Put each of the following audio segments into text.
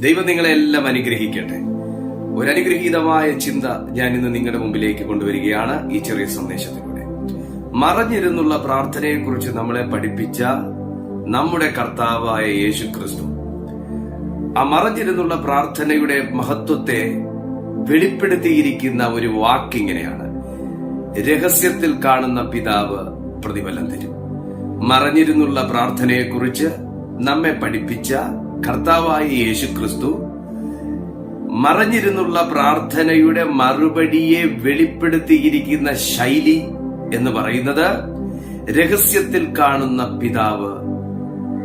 ദൈവം നിങ്ങളെ എല്ലാം അനുഗ്രഹിക്കട്ടെ. ഒരനുഗ്രഹീതമായ ചിന്ത ഞാൻ ഇന്ന് നിങ്ങളുടെ മുമ്പിലേക്ക് കൊണ്ടുവരികയാണ് ഈ ചെറിയ സന്ദേശത്തിലൂടെ. മറഞ്ഞിരുന്നുള്ള പ്രാർത്ഥനയെക്കുറിച്ച് നമ്മളെ പഠിപ്പിച്ച നമ്മുടെ കർത്താവായ യേശു ക്രിസ്തു ആ മറഞ്ഞിരുന്നുള്ള പ്രാർത്ഥനയുടെ മഹത്വത്തെ വെളിപ്പെടുത്തിയിരിക്കുന്ന ഒരു വാക്കിങ്ങനെയാണ്. രഹസ്യത്തിൽ കാണുന്ന പിതാവ് പ്രതിഫലം തരും. മറഞ്ഞിരുന്നുള്ള പ്രാർത്ഥനയെക്കുറിച്ച് നമ്മെ പഠിപ്പിച്ച കർത്താവായ യേശു ക്രിസ്തു മറഞ്ഞിരുന്നുള്ള പ്രാർത്ഥനയുടെ മറുപടിയെ വെളിപ്പെടുത്തിയിരിക്കുന്ന ശൈലി എന്ന് പറയുന്നത് രഹസ്യത്തിൽ കാണുന്ന പിതാവ്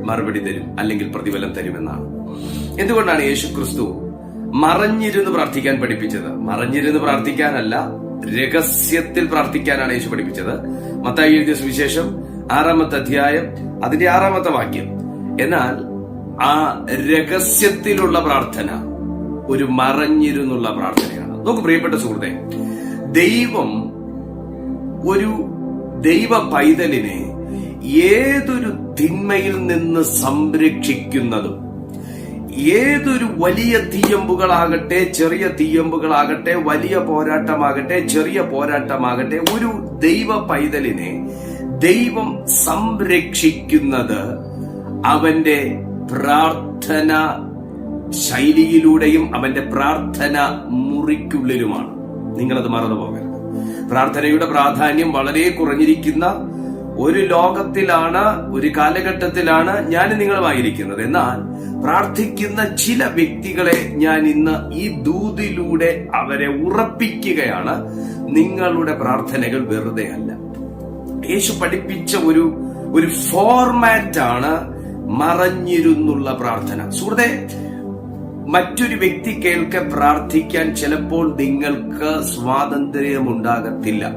മറുപടി തരും അല്ലെങ്കിൽ പ്രതിഫലം തരുമെന്നാണ്. എന്തുകൊണ്ടാണ് യേശു ക്രിസ്തു മറഞ്ഞിരുന്ന് പ്രാർത്ഥിക്കാൻ പഠിപ്പിച്ചത്? മറഞ്ഞിരുന്ന് പ്രാർത്ഥിക്കാനല്ല രഹസ്യത്തിൽ പ്രാർത്ഥിക്കാനാണ് യേശു പഠിപ്പിച്ചത്. മത്തായി എഴുതിയ സുവിശേഷം ആറാമത്തെ അധ്യായം അതിന്റെ ആറാമത്തെ വാക്യം. എന്നാൽ ആ രഹസ്യത്തിലുള്ള പ്രാർത്ഥന ഒരു മറഞ്ഞിരുന്നുള്ള പ്രാർത്ഥനയാണ്. നോക്ക് പ്രിയപ്പെട്ട സുഹൃത്തെ ദൈവം ഒരു ദൈവ പൈതലിനെ ഏതൊരു തിന്മയിൽ നിന്ന് സംരക്ഷിക്കുന്നതും ഏതൊരു വലിയ തീയമ്പുകളാകട്ടെ ചെറിയ തീയമ്പുകളാകട്ടെ വലിയ പോരാട്ടമാകട്ടെ ചെറിയ പോരാട്ടമാകട്ടെ ഒരു ദൈവ പൈതലിനെ ദൈവം സംരക്ഷിക്കുന്നത് അവന്റെ പ്രാർത്ഥന ശൈലിയിലൂടെയും അവന്റെ പ്രാർത്ഥന മുറിക്കുള്ളിലുമാണ്. നിങ്ങളത് മറന്നു പോകരുത്. പ്രാർത്ഥനയുടെ പ്രാധാന്യം വളരെ കുറഞ്ഞിരിക്കുന്ന ഒരു ലോകത്തിലാണ് ഒരു കാലഘട്ടത്തിലാണ് ഞാൻ നിങ്ങളുമായിരിക്കുന്നത്. എന്നാൽ പ്രാർത്ഥിക്കുന്ന ചില വ്യക്തികളെ ഞാൻ ഇന്ന് ഈ ദൂതിലൂടെ അവരെ ഉറപ്പിക്കുകയാണ്. നിങ്ങളുടെ പ്രാർത്ഥനകൾ വെറുതെ അല്ല. യേശു പഠിപ്പിച്ച ഒരു ഒരു ഫോർമാറ്റാണ് ആണ് മറഞ്ഞിരുന്നുള്ള പ്രാർത്ഥന. സുഹൃത്തെ മറ്റൊരു വ്യക്തി കേൾക്കെ പ്രാർത്ഥിക്കാൻ ചിലപ്പോൾ നിങ്ങൾക്ക് സ്വാതന്ത്ര്യമുണ്ടാകത്തില്ല.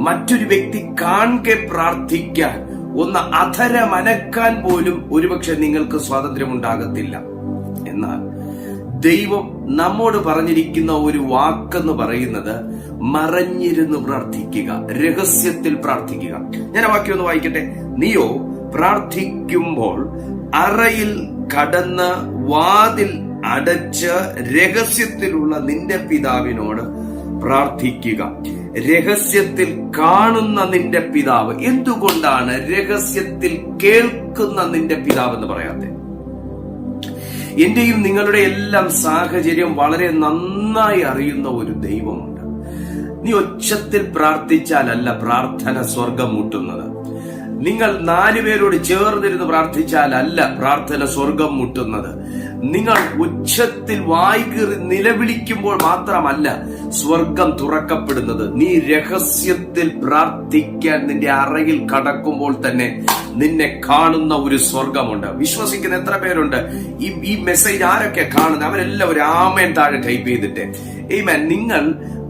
മറ്റൊരു വ്യക്തി കാണെ പ്രാർത്ഥിക്കാൻ ഒന്ന് അധരമനക്കാൻ പോലും ഒരുപക്ഷെ നിങ്ങൾക്ക് സ്വാതന്ത്ര്യമുണ്ടാകത്തില്ല. എന്നാൽ ദൈവം നമ്മോട് പറഞ്ഞിരിക്കുന്ന ഒരു വാക്കെന്ന് പറയുന്നത് മറഞ്ഞിരുന്ന് പ്രാർത്ഥിക്കുക രഹസ്യത്തിൽ പ്രാർത്ഥിക്കുക. ഞാൻ ആ വാക്യം ഒന്ന് വായിക്കട്ടെ? നീയോ പ്രാർത്ഥിക്കുമ്പോൾ അറയിൽ കടന്ന് വാതിൽ അടച്ച് രഹസ്യത്തിലുള്ള നിന്റെ പിതാവിനോട് പ്രാർത്ഥിക്കുക. രഹസ്യത്തിൽ കാണുന്ന നിന്റെ പിതാവ്. എന്തുകൊണ്ടാണ് രഹസ്യത്തിൽ കേൾക്കുന്ന നിന്റെ പിതാവ് എന്ന് പറയാത്തെ? എന്റെയും നിങ്ങളുടെ എല്ലാം സാഹചര്യം വളരെ നന്നായി അറിയുന്ന ഒരു ദൈവമുണ്ട്. നീ ഒച്ചത്തിൽ പ്രാർത്ഥിച്ചാലല്ല പ്രാർത്ഥന സ്വർഗം മുട്ടുന്നത് നിങ്ങൾ നാലുപേരോട് ചേർന്നിരുന്ന് പ്രാർത്ഥിച്ചാലല്ല പ്രാർത്ഥന സ്വർഗം മുട്ടുന്നത്. നിങ്ങൾ ഉച്ചത്തിൽ വായികീറി നിലവിളിക്കുമ്പോൾ മാത്രമല്ല സ്വർഗം തുറക്കപ്പെടുന്നത്. നീ രഹസ്യത്തിൽ പ്രാർത്ഥിക്കാൻ നിന്റെ അറയിൽ കടക്കുമ്പോൾ തന്നെ നിന്നെ കാണുന്ന ഒരു സ്വർഗമുണ്ട്. വിശ്വസിക്കുന്ന എത്ര പേരുണ്ട്? ഈ ഈ മെസ്സേജ് ആരൊക്കെ കാണുന്നത്? അവരെല്ലാം ഒരു ആമേൻ താഴെ ടൈപ്പ് ചെയ്തിട്ട്. ഈ നിങ്ങൾ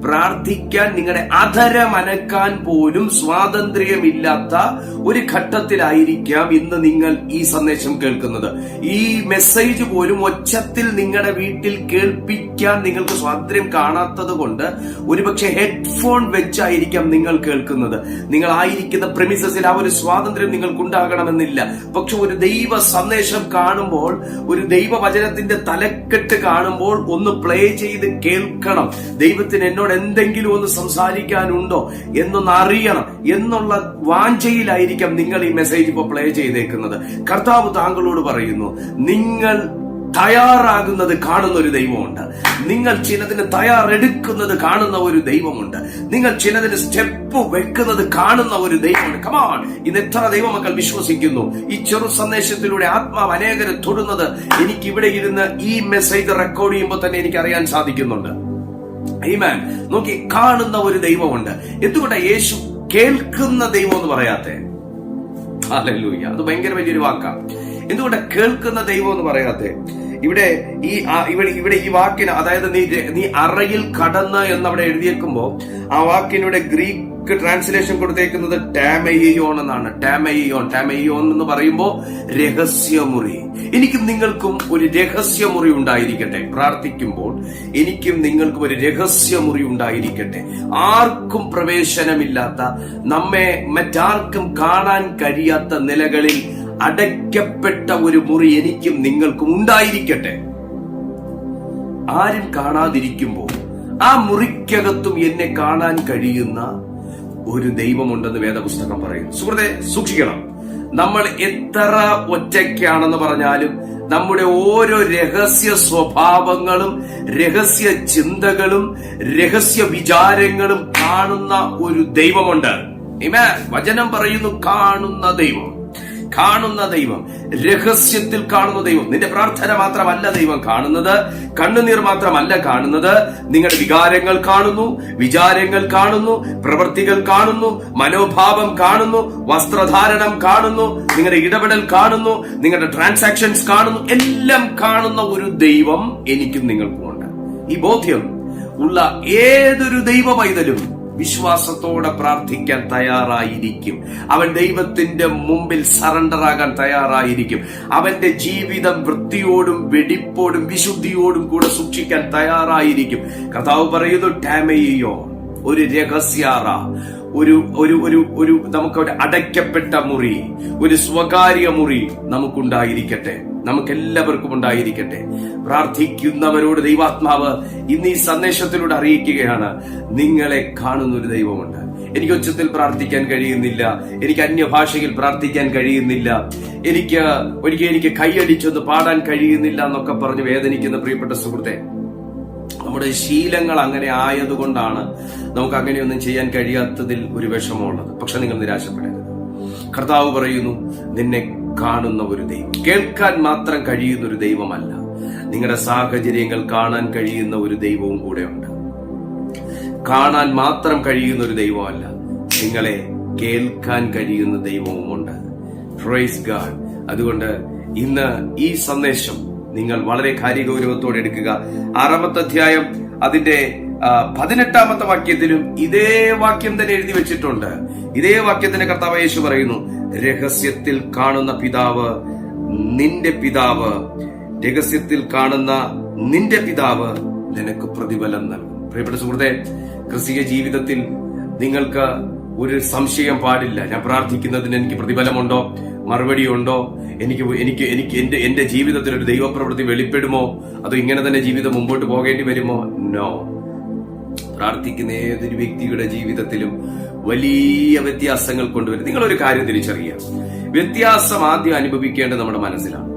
പ്രാർത്ഥിക്കാൻ നിങ്ങളുടെ അധരമനക്കാൻ പോലും സ്വാതന്ത്ര്യമില്ലാത്ത ഒരു ഘട്ടത്തിലായിരിക്കാം ഇന്ന് നിങ്ങൾ ഈ സന്ദേശം കേൾക്കുന്നത്. ഈ മെസ്സേജ് പോലും ഒച്ചത്തിൽ നിങ്ങളുടെ വീട്ടിൽ കേൾപ്പിക്കാൻ നിങ്ങൾക്ക് സ്വാതന്ത്ര്യം കാണാത്തത് കൊണ്ട് ഒരുപക്ഷെ ഹെഡ്ഫോൺ വെച്ചായിരിക്കാം നിങ്ങൾ കേൾക്കുന്നത്. നിങ്ങൾ ആയിരിക്കുന്ന പ്രെമിസസിൽ ആ ഒരു സ്വാതന്ത്ര്യം നിങ്ങൾക്ക് ഉണ്ടാകണമെന്നില്ല പക്ഷെ ഒരു ദൈവ സന്ദേശം കാണുമ്പോൾ ഒരു ദൈവവചനത്തിന്റെ തലക്കെട്ട് കാണുമ്പോൾ ഒന്ന് പ്ലേ ചെയ്ത് കേൾക്കണം. ദൈവത്തിന് എന്നോട് എന്തെങ്കിലും ഒന്ന് സംസാരിക്കാനുണ്ടോ? എന്നൊന്ന് അറിയണം എന്നുള്ള വാഞ്ചയിലായിരിക്കാം നിങ്ങൾ ഈ മെസ്സേജ് ഇപ്പോൾ പ്ലേ ചെയ്തേക്കുന്നത്. കർത്താവ് താങ്കളോട് പറയുന്നു നിങ്ങൾ തയ്യാറാകുന്നത് കാണുന്ന ഒരു ദൈവമുണ്ട്. നിങ്ങൾ ചിലതിന് തയ്യാറെടുക്കുന്നത് കാണുന്ന ഒരു ദൈവമുണ്ട്. നിങ്ങൾ ചിലതിന് സ്റ്റെപ്പ് വെക്കുന്നത് കാണുന്ന ഒരു ദൈവമുണ്ട്. കമാൺ ഇന്ന് എത്ര ദൈവമക്കൾ വിശ്വസിക്കുന്നു? ഈ ചെറു സന്ദേശത്തിലൂടെ ആത്മാവ് അനേകരെ തൊടുന്നത് എനിക്ക് ഇവിടെ ഇരുന്ന് ഈ മെസ്സേജ് റെക്കോർഡ് ചെയ്യുമ്പോൾ തന്നെ എനിക്ക് അറിയാൻ സാധിക്കുന്നുണ്ട്. ഈമാൻ നോക്കി കാണുന്ന ഒരു ദൈവമുണ്ട്. എന്തുകൊണ്ടാണ് യേശു കേൾക്കുന്ന ദൈവം എന്ന് പറയാത്തെ? ഹല്ലേലൂയ അത് ഭയങ്കര വലിയൊരു വാക്കാണ് എന്തുകൊണ്ടാ കേൾക്കുന്ന ദൈവം എന്ന് പറയാത്തെ? ഇവിടെ ഈ ഇവിടെ ഇവിടെ ഈ വാക്കിന് അതായത് നീ നീ അറയിൽ കടന്ന് എന്ന് അവിടെ എഴുതിയേക്കുമ്പോ ആ വാക്കിനിവിടെ ഗ്രീക്ക് ട്രാൻസ്ലേഷൻ കൊടുത്തേക്കുന്നത് ടാമയിയോൺ എന്നാണ്. ടാമയിയോൺ ടാമയിയോൺ എന്ന് പറയുമ്പോൾ രഹസ്യമുറി. എനിക്കും നിങ്ങൾക്കും ഒരു രഹസ്യമുറി ഉണ്ടായിരിക്കട്ടെ. പ്രാർത്ഥിക്കുമ്പോൾ എനിക്കും നിങ്ങൾക്കും ഒരു രഹസ്യമുറി ഉണ്ടായിരിക്കട്ടെ. ആർക്കും പ്രവേശനമില്ലാത്ത നമ്മെ മറ്റാർക്കും കാണാൻ കഴിയാത്ത നിലകളിൽ അടയ്ക്കപ്പെട്ട ഒരു മുറി എനിക്കും നിങ്ങൾക്കും ഉണ്ടായിരിക്കട്ടെ. ആരും കാണാതിരിക്കുമ്പോൾ ആ മുറിക്കകത്തും എന്നെ കാണാൻ കഴിയുന്ന ഒരു ദൈവമുണ്ടെന്ന് വേദപുസ്തകം പറയുന്നു. സുഹൃത്തെ സൂക്ഷിക്കണം. നമ്മൾ എത്ര ഒറ്റയ്ക്കാണെന്ന് പറഞ്ഞാലും നമ്മുടെ ഓരോ രഹസ്യ സ്വഭാവങ്ങളും രഹസ്യ ചിന്തകളും രഹസ്യ വിചാരങ്ങളും കാണുന്ന ഒരു ദൈവമുണ്ട്. വചനം പറയുന്നു കാണുന്ന ദൈവം. കാണുന്ന ദൈവം രഹസ്യത്തിൽ കാണുന്ന ദൈവം നിന്റെ പ്രാർത്ഥന മാത്രമല്ല ദൈവം കാണുന്നത് കണ്ണുനീർ മാത്രമല്ല കാണുന്നത്. നിങ്ങളുടെ വികാരങ്ങൾ കാണുന്നു വിചാരങ്ങൾ കാണുന്നു പ്രവൃത്തികൾ കാണുന്നു മനോഭാവം കാണുന്നു വസ്ത്രധാരണം കാണുന്നു നിങ്ങളുടെ ഇടപെടൽ കാണുന്നു നിങ്ങളുടെ ട്രാൻസാക്ഷൻസ് കാണുന്നു. എല്ലാം കാണുന്ന ഒരു ദൈവം എനിക്കും നിങ്ങൾക്കുമുണ്ട്. ഈ ബോധ്യം ഉള്ള ഏതൊരു ദൈവ പൈതലും വിശ്വാസത്തോടെ പ്രാർത്ഥിക്കാൻ തയ്യാറായിരിക്കും. അവൻ ദൈവത്തിന്റെ മുമ്പിൽ സറണ്ടർ ആകാൻ തയ്യാറായിരിക്കും. അവന്റെ ജീവിതം വൃത്തിയോടും വെടിപ്പോടും വിശുദ്ധിയോടും കൂടെ സൂക്ഷിക്കാൻ തയ്യാറായിരിക്കും. കഥാവ് പറയുന്നു ടാമയോ ഒരു രഹസ്യാറ ഒരു ഒരു ഒരു ഒരു നമുക്ക് ഒരു അടയ്ക്കപ്പെട്ട മുറി ഒരു സ്വകാര്യ മുറി നമുക്കുണ്ടായിരിക്കട്ടെ. നമുക്ക് എല്ലാവർക്കും ഉണ്ടായിരിക്കട്ടെ. പ്രാർത്ഥിക്കുന്നവരോട് ദൈവാത്മാവ് ഇന്ന് ഈ സന്ദേശത്തിലൂടെ അറിയിക്കുകയാണ് നിങ്ങളെ കാണുന്ന ഒരു ദൈവമുണ്ട്. എനിക്ക് ഉച്ചത്തിൽ പ്രാർത്ഥിക്കാൻ കഴിയുന്നില്ല എനിക്ക് അന്യഭാഷയിൽ പ്രാർത്ഥിക്കാൻ കഴിയുന്നില്ല എനിക്ക് ഒരിക്കൽ എനിക്ക് കൈയടിച്ചൊന്ന് പാടാൻ കഴിയുന്നില്ല എന്നൊക്കെ പറഞ്ഞ് വേദനിക്കുന്ന പ്രിയപ്പെട്ട സുഹൃത്തെ നമ്മുടെ ശീലങ്ങൾ അങ്ങനെ ആയതുകൊണ്ടാണ് നമുക്ക് അങ്ങനെയൊന്നും ചെയ്യാൻ കഴിയാത്തതിൽ ഒരു വിഷമമുള്ളത്. പക്ഷെ നിങ്ങൾ നിരാശപ്പെടരുത്. കർത്താവ് പറയുന്നു നിന്നെ കാണുന്ന ഒരു ദൈവം. കേൾക്കാൻ മാത്രം കഴിയുന്ന ഒരു ദൈവമല്ല. നിങ്ങളുടെ സാഹചര്യങ്ങൾ കാണാൻ കഴിയുന്ന ഒരു ദൈവവും കൂടെ ഉണ്ട്. കാണാൻ മാത്രം കഴിയുന്ന ഒരു ദൈവമല്ല നിങ്ങളെ കേൾക്കാൻ കഴിയുന്ന ദൈവവുമുണ്ട്. പ്രൈസ് അതുകൊണ്ട് ഇന്ന് ഈ സന്ദേശം നിങ്ങൾ വളരെ കാര്യഗൗരവത്തോടെ എടുക്കുക. ആറാമത്തെ അധ്യായം അതിന്റെ പതിനെട്ടാമത്തെ വാക്യത്തിലും ഇതേ വാക്യം തന്നെ എഴുതി വെച്ചിട്ടുണ്ട്. ഇതേ വാക്യത്തിന്റെ കർത്താവ് യേശു പറയുന്നു രഹസ്യത്തിൽ കാണുന്ന പിതാവ് നിന്റെ പിതാവ്. രഹസ്യത്തിൽ കാണുന്ന നിന്റെ പിതാവ് നിനക്ക് പ്രതിഫലം നൽകും. പ്രിയപ്പെട്ട സുഹൃത്തെ ക്രിസ്തീയ ജീവിതത്തിൽ നിങ്ങൾക്ക് ഒരു സംശയം പാടില്ല. ഞാൻ പ്രാർത്ഥിക്കുന്നതിന് എനിക്ക് പ്രതിഫലമുണ്ടോ? മറുപടി ഉണ്ടോ? എനിക്ക് എനിക്ക് എനിക്ക് എന്റെ എന്റെ ജീവിതത്തിൽ ഒരു ദൈവപ്രവൃത്തി വെളിപ്പെടുമോ? അതോ ഇങ്ങനെ തന്നെ ജീവിതം മുമ്പോട്ട് പോകേണ്ടി വരുമോ? നോ പ്രാർത്ഥിക്കുന്ന ഏതൊരു വ്യക്തിയുടെ ജീവിതത്തിലും വലിയ വ്യത്യാസങ്ങൾ കൊണ്ടുവരും. നിങ്ങളൊരു കാര്യം തിരിച്ചറിയുക. വ്യത്യാസം ആദ്യം അനുഭവിക്കേണ്ടത് നമ്മുടെ മനസ്സിലാണ്.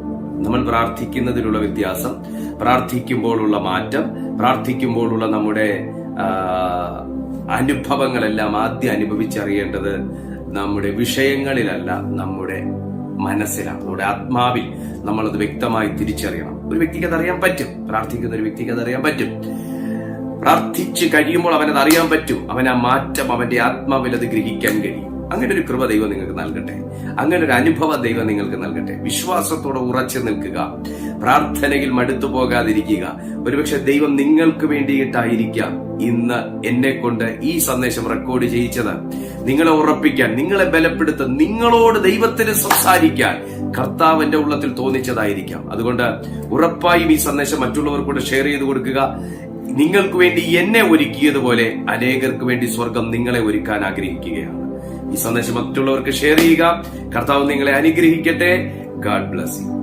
നമ്മൾ പ്രാർത്ഥിക്കുന്നതിലുള്ള വ്യത്യാസം പ്രാർത്ഥിക്കുമ്പോഴുള്ള മാറ്റം പ്രാർത്ഥിക്കുമ്പോഴുള്ള നമ്മുടെ അനുഭവങ്ങളെല്ലാം ആദ്യം അനുഭവിച്ചറിയേണ്ടത് നമ്മുടെ വിഷയങ്ങളിലല്ല നമ്മുടെ മനസ്സിലാണ് നമ്മുടെ ആത്മാവിൽ നമ്മളത് വ്യക്തമായി തിരിച്ചറിയണം. ഒരു വ്യക്തിക്ക് അതറിയാൻ പറ്റും. പ്രാർത്ഥിക്കുന്ന ഒരു വ്യക്തിക്ക് അതറിയാൻ പറ്റും. പ്രാർത്ഥിച്ച് കഴിയുമ്പോൾ അവനത് അറിയാൻ പറ്റും. അവൻ ആ മാറ്റം അവന്റെ ആത്മാവിൽ അത് ഗ്രഹിക്കാൻ കഴിയും. അങ്ങനെ ഒരു കൃപ ദൈവം നിങ്ങൾക്ക് നൽകട്ടെ. അങ്ങനെ ഒരു അനുഭവം ദൈവം നിങ്ങൾക്ക് നൽകട്ടെ. വിശ്വാസത്തോടെ ഉറച്ചു നിൽക്കുക. പ്രാർത്ഥനയിൽ മടുത്തു പോകാതിരിക്കുക. ഒരുപക്ഷെ ദൈവം നിങ്ങൾക്ക് വേണ്ടിയിട്ടായിരിക്കാം ഇന്ന് എന്നെ കൊണ്ട് ഈ സന്ദേശം റെക്കോർഡ് ചെയ്യിച്ചത്. നിങ്ങളെ ഉറപ്പിക്കാൻ നിങ്ങളെ ബലപ്പെടുത്താൻ നിങ്ങളോട് ദൈവത്തിന് സംസാരിക്കാൻ കർത്താവിന്റെ ഉള്ളത്തിൽ തോന്നിച്ചതായിരിക്കാം. അതുകൊണ്ട് ഉറപ്പായും ഈ സന്ദേശം മറ്റുള്ളവർക്കൂടെ ഷെയർ ചെയ്ത് കൊടുക്കുക. നിങ്ങൾക്ക് വേണ്ടി എന്നെ ഒരുക്കിയതുപോലെ അനേകർക്ക് വേണ്ടി സ്വർഗം നിങ്ങളെ ഒരുക്കാൻ ആഗ്രഹിക്കുകയാണ്. ഈ സന്ദേശം മറ്റുള്ളവർക്ക് ഷെയർ ചെയ്യുക. കർത്താവ് നിങ്ങളെ അനുഗ്രഹിക്കട്ടെ. God bless you.